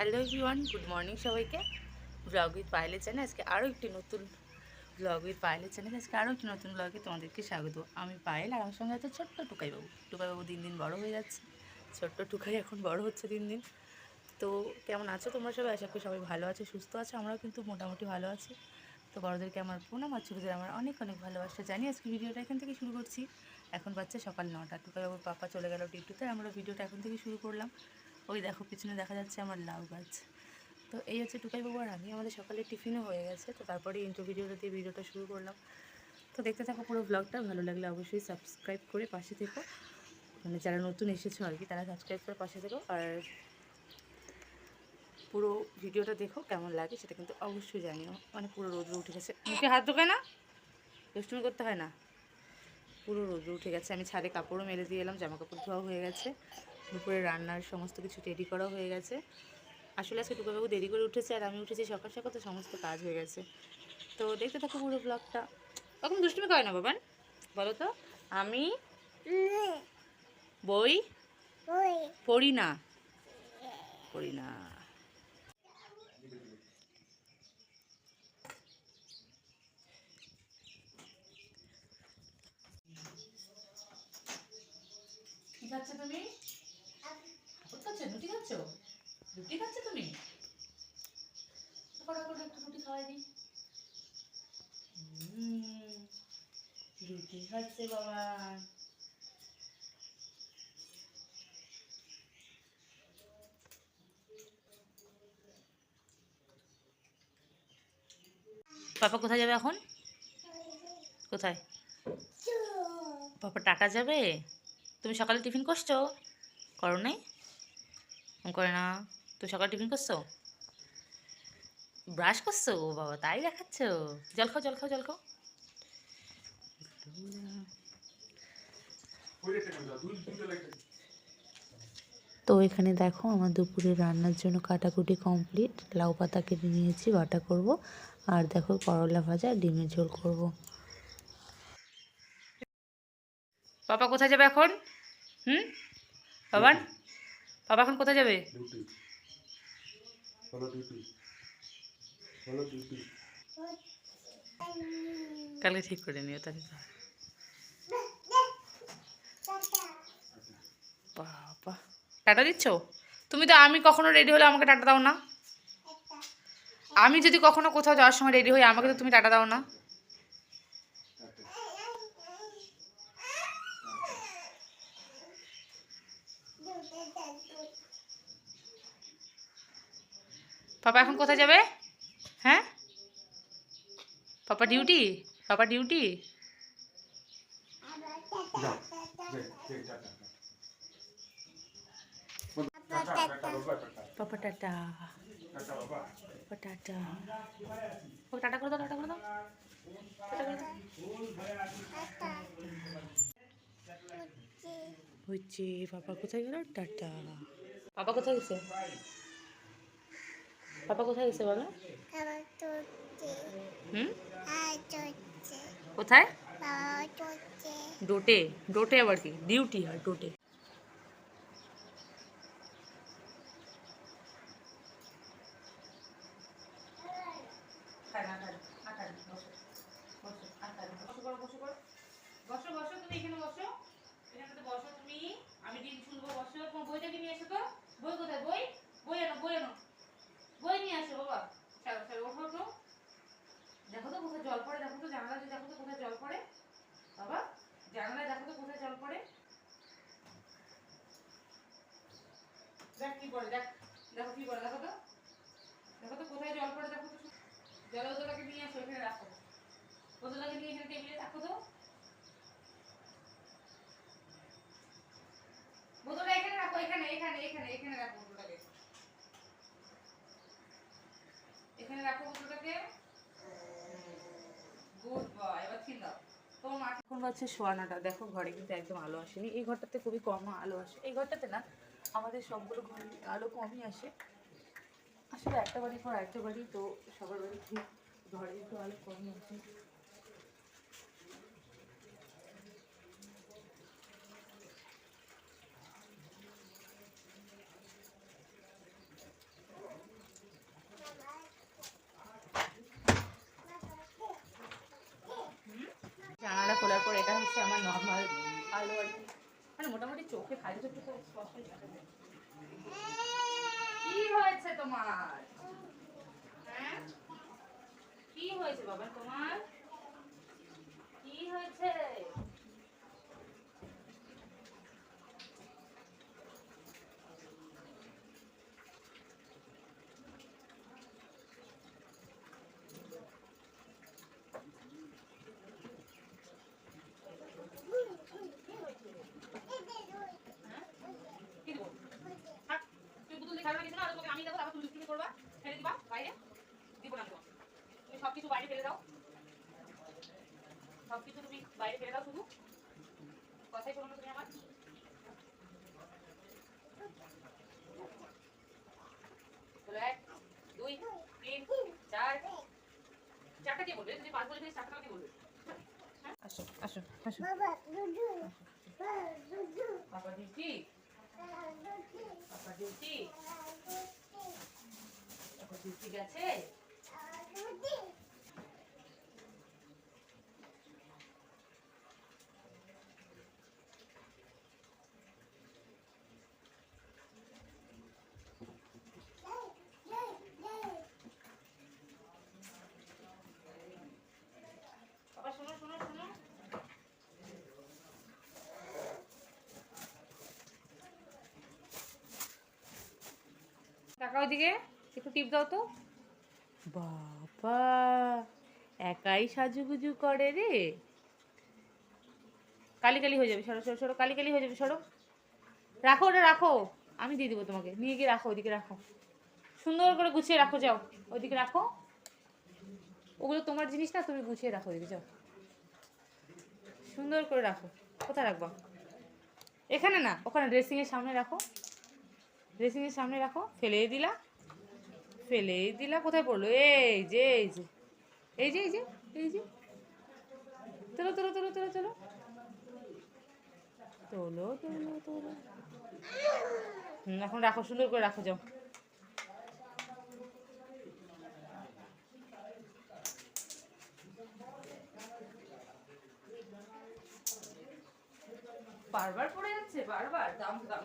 Hello everyone, good morning সবাইকে। Blog with পাইলে channel আজকে আরও একটি নতুন ব্লগ উইথ পাইলে চ্যানেল আজকে আরও একটি নতুন ব্লগে তোমাদেরকে স্বাগত। আমি পায়েল, আর আমার সঙ্গে আছে ছোট্ট টুকাইবাবু। টুকাইবাবু দিন দিন বড় হয়ে যাচ্ছে। ছোট্ট টুকাই এখন বড় হচ্ছে দিন দিন। তো কেমন আছো তোমরা সবাই? আশা করি সবাই ভালো আছো, সুস্থ আছো, আমরাও কিন্তু মোটামুটি ভালো আছি। তো বড়োদেরকে আমার প্রণাম, আর ছোটোদের আমার অনেক অনেক ভালোবাসা জানি। আজকে ভিডিওটা এখান থেকে শুরু করছি। এখন বাচ্চা সকাল নটা। টুকাইবাবুর পাপা চলে গেল ডিউটিতে আমরা ভিডিওটা এখন থেকে শুরু করলাম। ওই দেখো, পিছনে দেখা যাচ্ছে আমার লাউ গাছ। তো এই হচ্ছে টুকাইবাবু আর আমি। আমাদের সকালে টিফিনও হয়ে গেছে, তো তারপরে ইন্টু ভিডিওটা দিয়ে ভিডিওটা শুরু করলাম। তো দেখতে থাকো পুরো ব্লগটা ভালো লাগলে অবশ্যই সাবস্ক্রাইব করে পাশে থেকো। মানে যারা নতুন এসেছ আর কি, তারা সাবস্ক্রাইব করে পাশে থেকো। আর পুরো ভিডিওটা দেখো, কেমন লাগে সেটা কিন্তু অবশ্যই জানিও। মানে পুরো রোদ্র উঠে গেছে। মুখে হাত ঢোকায় না? দুষ্টুমি করতে হয় না? পুরো রোদ্র উঠে গেছে। আমি ছাদে কাপড়ও মেলে দিয়ে এলাম জামা কাপড় ধোয়া হয়ে গেছে। দুপুরে রান্নার সমস্ত কিছু রেডি করা হয়ে গেছে। আসলে আজকে টুকাবাবু দেরি করে উঠেছে আর আমি উঠেছি সকাল সকাল তো সমস্ত কাজ হয়ে গেছে। তো দেখতে থাকো পুরো ব্লগটা তখন দুষ্টুমি করে না বাবান? বলো তো। আমি? বই। পড়ি না। পড়ি না কি খাচ্ছ তুমি ভাত খাচ্ছ রুটি খাচ্ছ রুটি খাচ্ছ তুমি পড়া করে একটু রুটি খাওয়াই দিই হুম, রুটি খাচ্ছে বাবা? পাপা কোথায় যাবে এখন? কোথায়? পাপা টাটা যাবে? তুমি সকালে টিফিন করছ? করো নাই? করে না। তুমি সকালে টিফিন করছ? ব্রাশ করছ? বাবা, তাই দেখাচ্ছ। জল খাও জল খাও জল খাও। তো এখানে দেখো আমার দুপুরে রান্নার জন্য কাটাকুটি কমপ্লিট লাউ পাতা কেটে নিয়েছি, বাটা করব। আর দেখো করলা ভাজা, ডিমের ঝোল করব। পাপা কোথায় যাবে এখন? হুম? বাবান? বাবা এখন কোথায় যাবে? কালকে ঠিক করে নিও তাহলে। বাবা। টাটা দিচ্ছ? তুমি তো আমি কখনো রেডি হলে আমাকে টাটা দাও না। আমি যদি কখনো কোথাও যাওয়ার সময় রেডি হই আমাকে তো তুমি টাটা দাও না। পাপা এখন কোথায় যাবে? হ্যাঁ? পাপা ডিউটি পাপা ডিউটি যা দে দে টাটা টাটা টাটা বাবা tata papa tata papa tata ও টাটা করে দাও টাটা করে দাও টাটা করে দাও হচ্ছে পাপা কোথায় গেল টাটা পাপা কোথায় গেছে পাপা কোথায় গেছে বলো হুম কোথায় ডোটে ডোটে আবার কি ডিউটি হয় ডোটে বসো বসো তুমি এখানে বসো এখানে বসো তুমি আমি ডিম শুনব বসো তোমার বইটা কি নিয়ে এসো তো বই কোথায় বই বই আনো বই আনো বই নিয়ে আসো বাবা চলো চলো ওঠো ওঠো দেখো তো কোথায় জল পড়ে দেখো তো জানালা দিয়ে দেখো তো কোথায় জল পড়ে বাবা জানালায় দেখো তো কোথায় জল পড়ে দেখ কি পড়ে দেখ দেখো কি পড়ে দেখো তো দেখো তো কোথায় জল পড়ে দেখো তো নিয়ে আসো, এখানে রাখো। বোতলাকে নিয়ে এখানে টেবিলে রাখো তো। বোতলটা এখানে রাখো, এখানে এখানে এখানে এখানে রাখো বোতলটাকে। এখানে রাখো বোতলটাকে। গুড বয়, এবার এখন বাজছে সোয়ানাটা দেখো, ঘরে কিন্তু একদম আলো আসেনি। এই ঘরটাতে খুবই কম আলো আসে। এই ঘরটাতে না, আমাদের সবগুলো ঘরে আলো কমই আসে। আসলে একটা বাড়ির পর একটা বাড়ি, তো সবার ঠিক ঘরে তো আলো কমই আছে। জানালা খোলার পর এটা হচ্ছে আমার নর্মাল আলো আর কি। মানে মোটামুটি চোখে খালি চোখে স্পষ্ট দেখা যায়। হয়েছে তোমার? হ্যাঁ? কি হয়েছে বাবা তোমার কি হয়েছে কি দেবো থাক, তুই পুতুল দিয়ে খেলনা কিছু না আর তোকে আমি দেবো তারপর তুমি দুষ্টুমি করবা ফেলে দিবা বাইরে দিব না দেবো তুমি সব কিছু বাইরে ফেলে দাও সব কিছু তুমি বাইরে ফেলে দাও শুধু। কথাই শোনো তুমি আমার। বলো এক দুই তিন চার। চারটা কে বলবে? তুমি পাঁচ বলে চারটা কে বলবে। আসো আসো আসো। বাবা ডিউটি বাবা ডিউটি বাবা ডিউটি গেছে? টাকা ওইদিকে? একটু টিপ দাও তো। বাবা, একাই সাজুগুজু করে রে। কালি কালি হয়ে যাবে, সরো সরো সরো, কালি কালি হয়ে যাবে, সরো। রাখো ওটা, রাখো। আমি দিয়ে দেবো তোমাকে। নিয়ে গিয়ে রাখো, ওইদিকে রাখো। সুন্দর করে গুছিয়ে রাখো, যাও। ওইদিকে রাখো। ওগুলো তোমার জিনিস না, তুমি গুছিয়ে রাখো ওইদিকে, যাও। সুন্দর করে রাখো। কোথায় রাখবা? এখানে না, ওখানে ড্রেসিংয়ের সামনে রাখো। ড্রেসিংয়ের সামনে রাখো ফেলে দিলা ফেলে দিলা, কোথায় পড়ল? এই যে এই যে এই যে এই যে এই যে, তোলো তোলো তোলো তোলো তোলো তোলো তোলো তোলো এখন রাখো, সুন্দর করে রাখো, যাও। বারবার পড়ে যাচ্ছে, বারবার দাম দাম।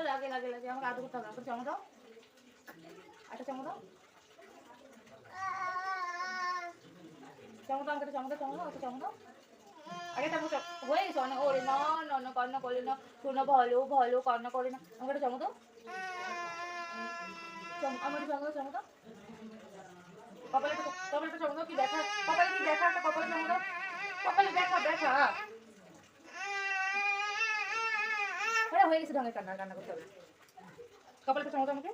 লাগে লাগে লাগে। আমাকে আদর করতে হবে আমাকে চমো দাও। একটা চমো দাও। চমো দাও, আমাকে চমো দাও চমো দাও, একটা চমো দাও। আগে তারপর চ- হয়ে গেছে অনেক ওরে না না না কান্না করে না শোনা ভালো ভালো কান্না করে না আমাকে একটা চমো দাও আমার চমো দাও চমো দাও। কপালে কপালে একটা চমো দাও, কি দেখা কপালে কি দেখা একটা কপালে চমো দাও। কপালে দেখা দেখা হ্যাঁ গেছে ঢঙের কান্না কান্না করতে হবে। কপালে চমো আমাকে।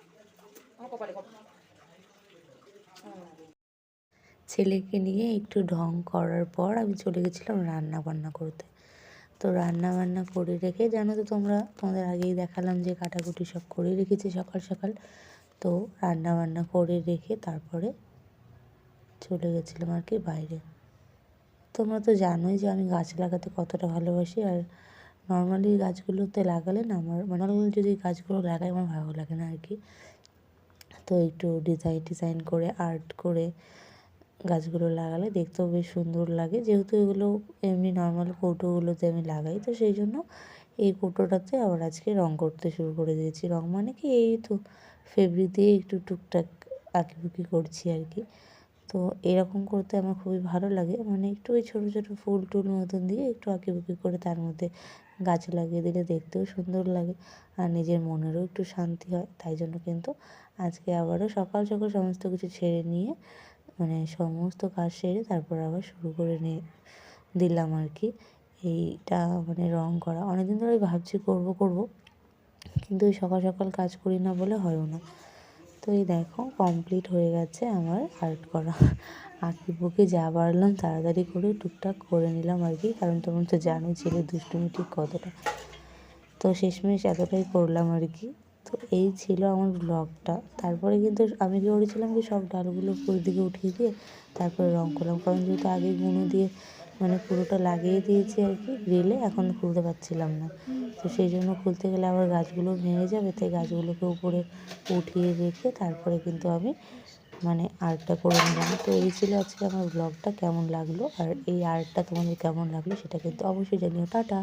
আমার কপালে ছেলেকে নিয়ে একটু ঢং করার পর আমি চলে গেছিলাম রান্না বান্না করতে। তো রান্না বান্না করে রেখে, জানো তো তোমরা, তোমাদের আগেই দেখালাম যে কাটাকুটি সব করে রেখেছি সকাল সকাল। তো রান্না বান্না করে রেখে তারপরে চলে গেছিলাম আর কি বাইরে। তোমরা তো জানোই যে আমি গাছ লাগাতে কতটা ভালোবাসি আর নর্মালি গাছগুলোতে লাগালে না আমার মানে যদি গাছগুলো লাগাই আমার ভালো লাগে না আর কি তো একটু ডিজাইন ডিজাইন করে আর্ট করে গাছগুলো লাগালে দেখতেও বেশ সুন্দর লাগে। যেহেতু এগুলো এমনি নর্মাল কৌটোগুলোতে আমি লাগাই, তো সেই জন্য এই কৌটোটাতে আবার আজকে রং করতে শুরু করে দিয়েছি। রং মানে কি এই তো ফেব্রিক দিয়ে একটু টুকটাক আঁকিবুকি করছি আর কি তো এরকম করতে আমার খুবই ভালো লাগে। মানে একটু ওই ছোটো ছোটো ফুল টুল মতন দিয়ে একটু আঁকিবুকি করে তার মধ্যে গাছ লাগিয়ে দিলে দেখতেও সুন্দর লাগে আর নিজের মনেরও একটু শান্তি হয়। তাই জন্য কিন্তু আজকে আবারও সকাল সকাল সমস্ত কিছু ছেড়ে নিয়ে মানে সমস্ত কাজ সেরে তারপর আবার শুরু করে নিয়ে দিলাম আর কি। এইটা মানে রং করা। অনেকদিন ধরে ভাবছি করব করব। কিন্তু সকাল সকাল কাজ করি না বলে হয়ও না। তো এই দেখো কমপ্লিট হয়ে গেছে আমার আর্ট করা। আঁকির বুকে যা পারলাম তাড়াতাড়ি করে টুকটাক করে নিলাম আর কি, কারণ তোমরা তো জানোই ছেলে দুষ্টুমি ঠিক কতটা। তো শেষমেশ এতটাই করলাম আর কি। তো এই ছিল আমার ব্লগটা তারপরে কিন্তু আমি কি করেছিলাম কি, সব ডালগুলো উপর দিকে উঠিয়ে দিয়ে তারপরে রং করলাম। কারণ যেহেতু আগে গুঁড়ো দিয়ে মানে পুরোটা লাগিয়ে দিয়েছি আর কি, গ্রিলে, এখন খুলতে পারছিলাম না। তো সেই জন্য খুলতে গেলে আবার গাছগুলো ভেঙে যাবে, তাই গাছগুলোকে উপরে উঠিয়ে রেখে তারপরে কিন্তু আমি মানে আর্টটা করে নিলাম। তো এই ছিল আজকে আমার ব্লগটা, কেমন লাগল? আর এই আর্টটা তোমাদের কেমন লাগল সেটা কিন্তু অবশ্যই জানিও। টাটা!